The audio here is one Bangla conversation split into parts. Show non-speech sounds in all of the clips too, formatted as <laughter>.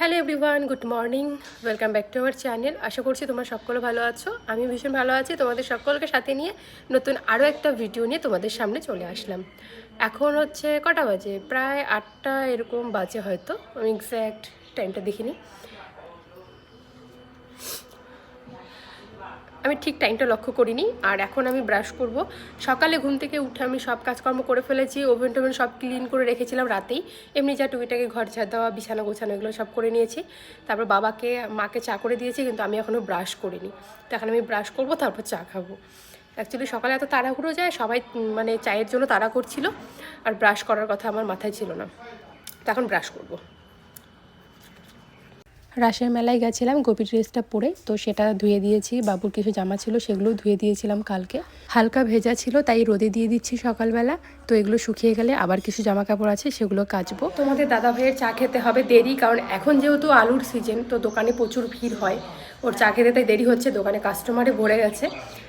Hello everyone good morning welcome back to our channel আশা করছি তোমার সকলে ভালো আছো। আমি ভীষণ ভালো আছি। তোমাদের সকলকে সাথে নিয়ে নতুন আরও একটা ভিডিও নিয়ে তোমাদের সামনে চলে আসলাম। এখন হচ্ছে কটা বাজে? প্রায় আটটা এরকম বাজে হয়তো। আমি এক্স্যাক্ট টাইমটা দেখিনি। আমি ঠিক টাইমটা লক্ষ্য করিনি, আর এখন আমি ব্রাশ করব। সকালে ঘুম থেকে উঠে আমি সব কাজকর্ম করে ফেলেছি ওভেন টোভেন সব ক্লিন করে রেখেছিলাম রাতেই। এমনি যা টুকিটাকে ঘর ঝাড় দেওয়া, বিছানা গোছানো এগুলো সব করে নিয়েছি। তারপর বাবাকে, মাকে চা করে দিয়েছি, কিন্তু আমি এখনও ব্রাশ করিনি। তো এখন আমি ব্রাশ করব, তারপর চা খাব। অ্যাকচুয়ালি সকালে এত তাড়াহুড়ো যায়, সবাই মানে চায়ের জন্য তাড়া করছিল, আর ব্রাশ করার কথা আমার মাথায় ছিল না। তো এখন ব্রাশ করব। রাসের মেলায় গেছিলাম, গোপী ড্রেসটা পরে। তো সেটা ধুয়ে দিয়েছি, বাবুর কিছু জামা ছিল সেগুলো ধুয়ে দিয়েছিলাম কালকে। হালকা ভেজা ছিল, তাই রোদে দিয়ে দিচ্ছি সকালবেলা। তো এগুলো শুকিয়ে গেলে আবার কিছু জামা কাপড় আছে, সেগুলো কাচবো। তোমাদের দাদা ভাইয়ের চা খেতে হবে দেরি, কারণ এখন যেহেতু আলুর সিজন তো দোকানে প্রচুর ভিড় হয়। ওর চা খেতে তাই দেরি হচ্ছে, দোকানে কাস্টমারে ভরে গেছে।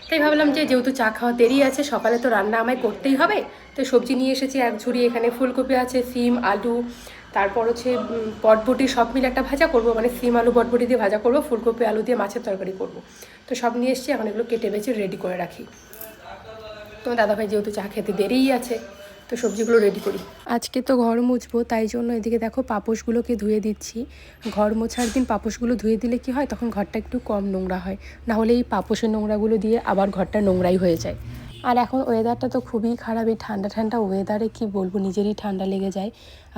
তাই ভাবলাম যে যেহেতু চা খাওয়া দেরি আছে, সকালে তো রান্না আমায় করতেই হবে। তো সবজি নিয়ে এসেছি, এক ঝুড়ি এখানে ফুলকপি আছে, সিম, আলু তারপর হচ্ছে বটবটি সব মিলে একটা ভাজা করব মানে সিম আলু বটবটি দিয়ে ভাজা করব, ফুলকপি আলু দিয়ে মাছের তরকারি করব। তো সব নিয়ে এসেছি, এখন এগুলো কেটে বেছে রেডি করে রাখি। তোমার দাদাভাই যেহেতু চা খেতে দেরিই আছে, তো সবজিগুলো রেডি করি। আজকে তো ঘর মুছবো, তাই জন্য এদিকে দেখো পাপোশগুলোকে ধুয়ে দিচ্ছি। ঘর মোছার দিন পাপোশগুলো ধুয়ে দিলে কি হয়, তখন ঘরটা একটু কম নোংরা হয়। না হলে এই পাপোশের নোংরাগুলো দিয়ে আবার ঘরটা নোংরাই হয়ে যায়। আর এখন ওয়েদারটা তো খুবই খারাপ, এই ঠান্ডা ঠান্ডা ওয়েদারে কি বলব, নিজেরই ঠান্ডা লেগে যায়।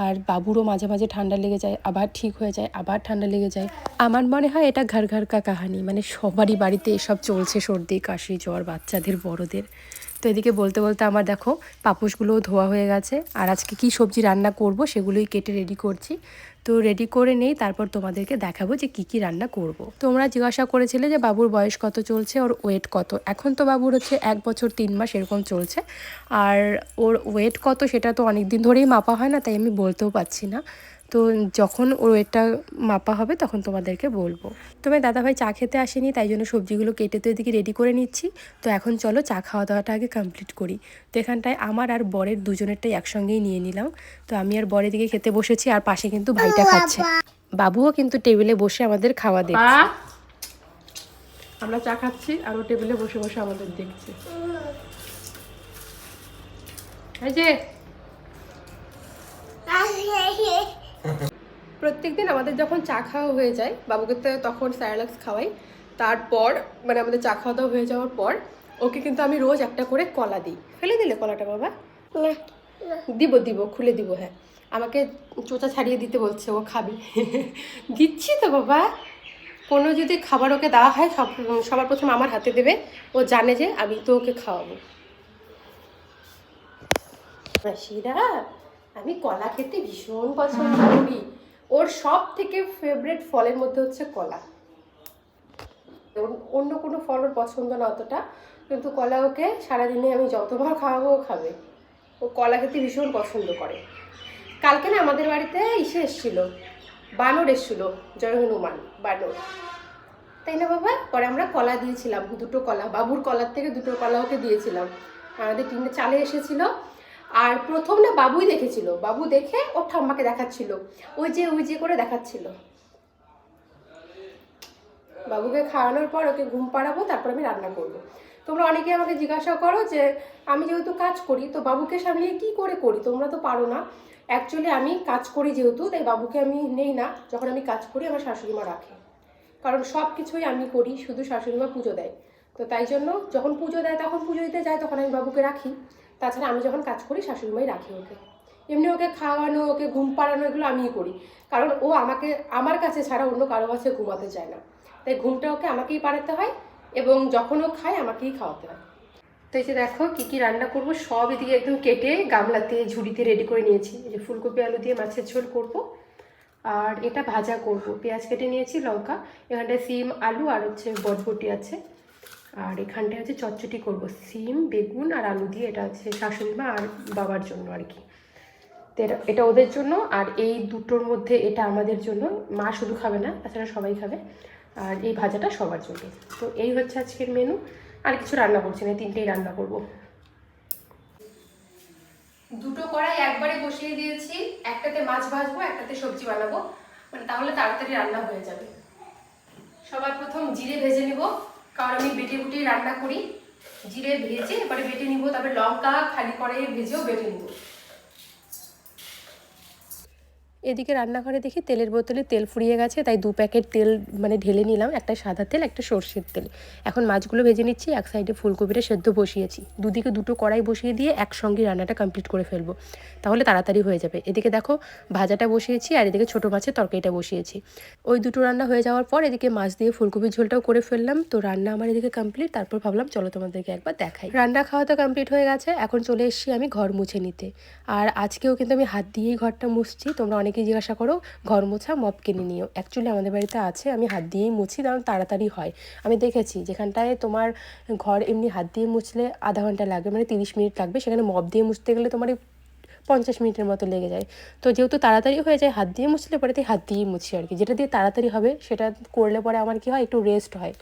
আর বাবুরও মাঝে মাঝে ঠান্ডা লেগে যায়, আবার ঠিক হয়ে যায়, আবার ঠান্ডা লেগে যায়। আমার মনে হয় এটা ঘর ঘর কা কাহানি মানে সবারই বাড়িতে এসব চলছে সর্দি, কাশি, জ্বর, বাচ্চাদের, বড়দের। তো এদিকে বলতে বলতে আমার দেখো পাপোশগুলোও ধোয়া হয়ে গেছে। আর আজকে কি সবজি রান্না করব সেগুলোই কেটে রেডি করছি। তো রেডি করে নেই, তারপর তোমাদেরকে দেখাবো যে কি কি রান্না করব। তোমরা জিজ্ঞাসা করেছিলে যে বাবুর বয়স কত চলছে, ওর ওয়েট কত। এখন তো বাবুর হচ্ছে এক বছর তিন মাস এরকম চলছে। আর ওর ওয়েট কত সেটা তো অনেক দিন ধরেই মাপা হয় না, তাই আমি বলতেও পারছি না। তো যখন ওয়েটটা মাপা হবে তখন তোমাদেরকে বলব। তবে দাদাভাই চা খেতে আসেনি তাই জন্য সবজিগুলো কেটে তো এদিকে রেডি করে নিচ্ছি। তো এখন চলো চা খাওয়া দাওয়াটা আগে কমপ্লিট করি। তো এখানটায় আমার আর বরের দুজনেরটাই একসঙ্গেই নিয়ে নিলাম। তো আমি আর বরের দিকে খেতে বসেছি আর পাশে কিন্তু ভাইটা খাচ্ছে। বাবুও কিন্তু টেবিলে বসে আমাদের খাওয়া দেখছে। আমরা চা খাচ্ছি আর ও টেবিলে বসে বসে আমাদের দেখছে। এই যে। প্রত্যেকদিন আমাদের যখন চা খাওয়া হয়ে যায়, বাবুকে তো তখন স্যারালাক্স খাওয়াই, তারপর মানে আমাদের চা খাওয়া দাওয়া হয়ে যাওয়ার পর ওকে কিন্তু আমি রোজ একটা করে কলা দিই। ফেলে দিলে কলাটা বাবা? দিব দিব, খুলে দিব হ্যাঁ। আমাকে চোচা ছাড়িয়ে দিতে বলছে, ও খাবে। <laughs> দিচ্ছি তো বাবা। কোনো যদি খাবার ওকে দেওয়া হয়, সব, সবার প্রথম আমার হাতে দেবে। ও জানে যে আমি তো ওকে খাওয়াবো। শিরা আমি কলা খেতে ভীষণ পছন্দ করি। ওর সব থেকে ফেভারিট ফলের মধ্যে হচ্ছে কলা। অন্য কোনো ফল ওর পছন্দ না অতটা, কিন্তু কলা ওকে সারাদিনে আমি যতবার খাওয়াবো খাবে। ও কলা খেতে ভীষণ পছন্দ করে। কালকে না আমাদের বাড়িতে ইসে এসেছিল, বানর এসেছিল, জয় হনুমান, বানর। তাই না বাবা? পরে আমরা কলা দিয়েছিলাম, দুটো কলা, বাবুর কলার থেকে দুটো কলা ওকে দিয়েছিলাম। আমাদের টিনে চালে এসেছিল আর প্রথম না বাবুই দেখেছিল। বাবু দেখে ওর ঠাম্মাকে দেখাচ্ছিল। ওই যে ওই যে করে দেখাচ্ছিল। বাবুকে খাওয়ানোর পর ওকে ঘুম পাড়াবো, তারপর আমি রান্না করব। তোমরা অনেকে আমাকে জিজ্ঞাসা করো যে, আমি যেহেতু কাজ করি, তো বাবুকে সামলিয়ে কি করে করি? তোমরা তো পারো না। অ্যাকচুয়ালি আমি কাজ করি যেহেতু, তাই বাবুকে আমি নেই না। যখন আমি কাজ করি, আমার শাশুড়ি মা রাখে। কারণ সব কিছুই আমি করি, শুধু শাশুড়ি মা পুজো দেয়। তো তাই জন্য যখন পুজো দেয়, তখন পুজো দিতে যায়, তখন আমি বাবুকে রাখি। তাছাড়া আমি যখন কাজ করি শাশুড়ি মাই রাখি ওকে। এমনি ওকে খাওয়ানো, ওকে ঘুম পাড়ানো, এগুলো আমিই করি। কারণ ও আমাকে, আমার কাছে ছাড়া অন্য কারও কাছে ঘুমাতে চায় না। তাই ঘুমটা ওকে আমাকেই পাড়াতে হয় এবং যখন ও খায়, আমাকেই খাওয়াতে হয়। তো এই যে দেখো, কী কী রান্না করব, সব এদিকে একদম কেটে গামলাতে, ঝুড়িতে রেডি করে নিয়েছি। এই যে ফুলকপি, আলু দিয়ে মাছের ঝোল করব। আর এটা ভাজা করব। পেঁয়াজ কেটে নিয়েছি, লঙ্কা, এখানটায় সিম, আলু, আর হচ্ছে বটবটি আছে। আর এখানটায় হচ্ছে চচ্চটি করব। সিম, বেগুন আর আলু দিয়ে এটা হচ্ছে শাশুড়ি মা আর বাবার জন্য আর কি। তো এটা এটা ওদের জন্য আর এই দুটোর মধ্যে এটা আমাদের জন্য। মা শুধু খাবে না, তাছাড়া সবাই খাবে। আর এই ভাজাটা সবার জন্য। তো এই হচ্ছে আজকের মেনু আর কিছু রান্না করছি না তিনটেই রান্না করব। দুটো কড়াই একবারে বসিয়ে দিয়েছি। একটাতে মাছ ভাজবো, একটাতে সবজি বানাবো। মানে তাহলে তাড়াতাড়ি রান্না হয়ে যাবে। সবার প্রথম জিরে ভেজে নিব। কারণ আমি বেটে বুটে রান্না করি, জিরে ভেজে, এবারে বেটে নিব, তারপরে লঙ্কা খালি করে ভেজেও বেটে নিব। এদিকে রান্নাঘরে দেখি তেলের বোতলে তেল ফুরিয়ে গেছে, তাই দু প্যাকেট তেল মানে ঢেলে নিলাম, একটা সাদা তেল, একটা সর্ষের তেল। এখন মাছগুলো ভেজে নিচ্ছি, এক সাইডে ফুলকপিটা সেদ্ধ বসিয়েছি। দুদিকে দুটো কড়াই বসিয়ে দিয়ে একসঙ্গে রান্নাটা কমপ্লিট করে ফেলব, তাহলে তাড়াতাড়ি হয়ে যাবে। এদিকে দেখো ভাজাটা বসিয়েছি আর এদিকে ছোটো মাছের তরকারিটা বসিয়েছি। ওই দুটো রান্না হয়ে যাওয়ার পর এদিকে মাছ দিয়ে ফুলকপির ঝোলটাও করে ফেললাম, তো রান্না আমার এদিকে কমপ্লিট তারপর ভাবলাম চলো তোমাদেরকে একবার দেখাই। রান্না খাওয়া তো কমপ্লিট হয়ে গেছে, এখন চলে এসেছি আমি ঘর মুছে নিতে। আর আজকেও কিন্তু আমি হাত দিয়েই ঘরটা মুছছি, তোমরা অনেকেই জিজ্ঞাসা করো, ঘর মোছা মপ কিনে নিও। অ্যাকচুয়ালি আমাদের বাড়িতে আছে, আমি হাত দিয়েই মুছি, কারণ তাড়াতাড়ি হয়। আমি দেখেছি, যেখানটায় তোমার ঘর এমনি হাত দিয়ে মুছলে আধা ঘণ্টা লাগবে মানে তিরিশ মিনিট লাগবে, সেখানে মপ দিয়ে মুছতে গেলে তোমার পঞ্চাশ মিনিটের মতো লেগে যায়। তো যেহেতু তাড়াতাড়ি হয়ে যায়, হাত দিয়ে মুছলে পরে তাই হাত দিয়েই মুছি আর কি। যেটা দিয়ে তাড়াতাড়ি হবে, সেটা করলে পরে আমার কি হয়, একটু রেস্ট হয়।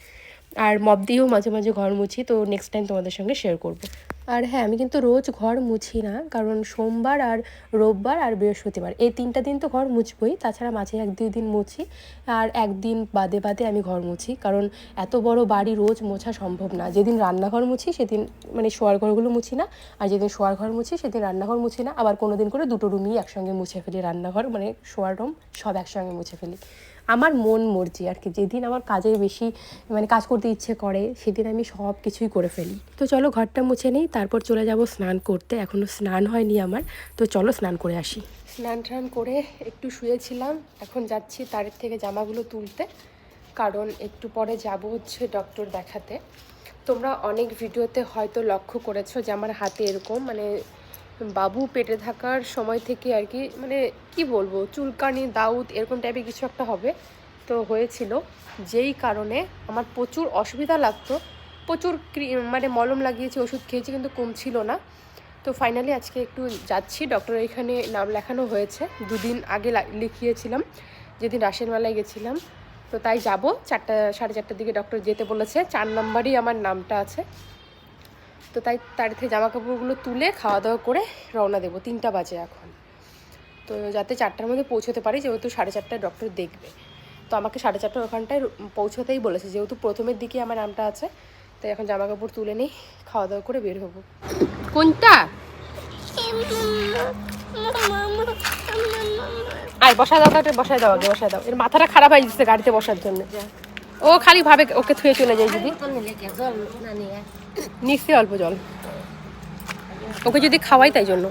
আর মপ দিয়েও মাঝে মাঝে ঘর মুছি, তো নেক্সট টাইম তোমাদের সঙ্গে শেয়ার করব। আর হ্যাঁ আমি কিন্তু রোজ ঘর মুছি না, কারণ সোমবার আর রোববার আর বৃহস্পতিবার, এই তিনটা দিন তো ঘর মুছবই, তাছাড়া মাঝে এক দুই দিন মুছি, আর একদিন বাদে বাদে আমি ঘর মুছি, কারণ এত বড় বাড়ি রোজ মোছা সম্ভব না। যেদিন রান্নাঘর মুছি, সেদিন মানে শোয়ার ঘরগুলো মুছি না, আর যেদিন শোয়ার ঘর মুছি, সেদিন রান্নাঘর মুছি না, আবার কোনো দিন করে দুটো রুমই একসঙ্গে মুছে ফেলি, রান্নাঘর মানে শোয়ার রুম সব একসঙ্গে মুছে ফেলি। আমার মন মর্জি আর কি। যেদিন আমার কাজের বেশি মানে কাজ করতে ইচ্ছে করে, সেদিন আমি সব কিছুই করে ফেলি। তো চলো ঘরটা মুছে নিই, তারপর চলে যাব স্নান করতে। এখনও স্নান হয়নি আমার, তো চলো স্নান করে আসি। স্নান টান করে একটু শুয়েছিলাম, এখন যাচ্ছি তারের থেকে জামাগুলো তুলতে। কারণ একটু পরে যাব হচ্ছে ডক্টর দেখাতে। তোমরা অনেক ভিডিওতে হয়তো লক্ষ্য করেছ যে আমার হাতে এরকম মানে বাবু পেটে থাকার সময় থেকে আর কি মানে কি বলব, চুলকানি, দাউদ এরকম টাইপের কিছু একটা হবে তো হয়েছিল। যেই কারণে আমার প্রচুর অসুবিধা লাগতো, প্রচুর মানে মলম লাগিয়েছি, ওষুধ খেয়েছি কিন্তু কমছিল না। তো ফাইনালি আজকে একটু যাচ্ছি ডক্টরের এখানে নাম লেখানো হয়েছে। দুদিন আগে লিখিয়েছিলাম, যেদিন রাসের মেলায় গেছিলাম। তো তাই যাব, চারটা, সাড়ে চারটার দিকে ডক্টর যেতে বলেছে। চার নাম্বারই আমার নামটা আছে। তো তাই তার থেকে জামা কাপড়গুলো তুলে খাওয়া দাওয়া করে রওনা দেবো। তিনটা বাজে এখন। তো যাতে চারটার মধ্যে পৌঁছতে পারি, যেহেতু সাড়ে চারটায় ডক্টর দেখবে। তো আমাকে সাড়ে চারটার ওখানটায় পৌঁছতেই বলেছে, যেহেতু প্রথমের দিকে আমার নামটা আছে, তাই এখন জামা কাপড় তুলে নিই খাওয়া দাওয়া করে বের হব। কোনটা? আয়, বসায় দাও তো বসায় দাও আগে, বসায় দাও। এর মাথাটা খারাপ হয়ে যাচ্ছে গাড়িতে বসার জন্য। ও খালি ভাবে ওকে থুয়ে চলে যায় যদি নিশ্চয়ই অল্প জল। ওকে যদি খাওয়াই তাই জন্য।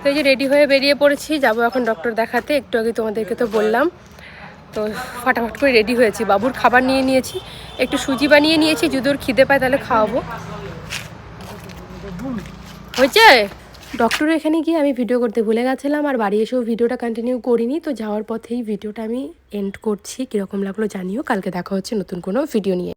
তো এই যে রেডি হয়ে বেরিয়ে পড়েছি, যাব এখন ডক্টর দেখাতে। একটু আগে তোমাদেরকে তো বললাম। তো ফাটাফাট করে রেডি হয়েছি। বাবুর খাবার নিয়ে নিয়েছি। একটু সুজি বানিয়ে নিয়েছি। যদি ওর খিদে পায় তাহলে খাওয়াবো। হয়েছে? ডক্টর এখানে গিয়ে আমি ভিডিও করতে ভুলে গেছিলাম। আর বাড়ি এসেও ভিডিওটা কন্টিনিউ করিনি। তো যাওয়ার পথেই ভিডিওটা আমি এন্ড করছি। কীরকম লাগল জানিও। কালকে দেখা হচ্ছে নতুন কোনো ভিডিও নিয়ে।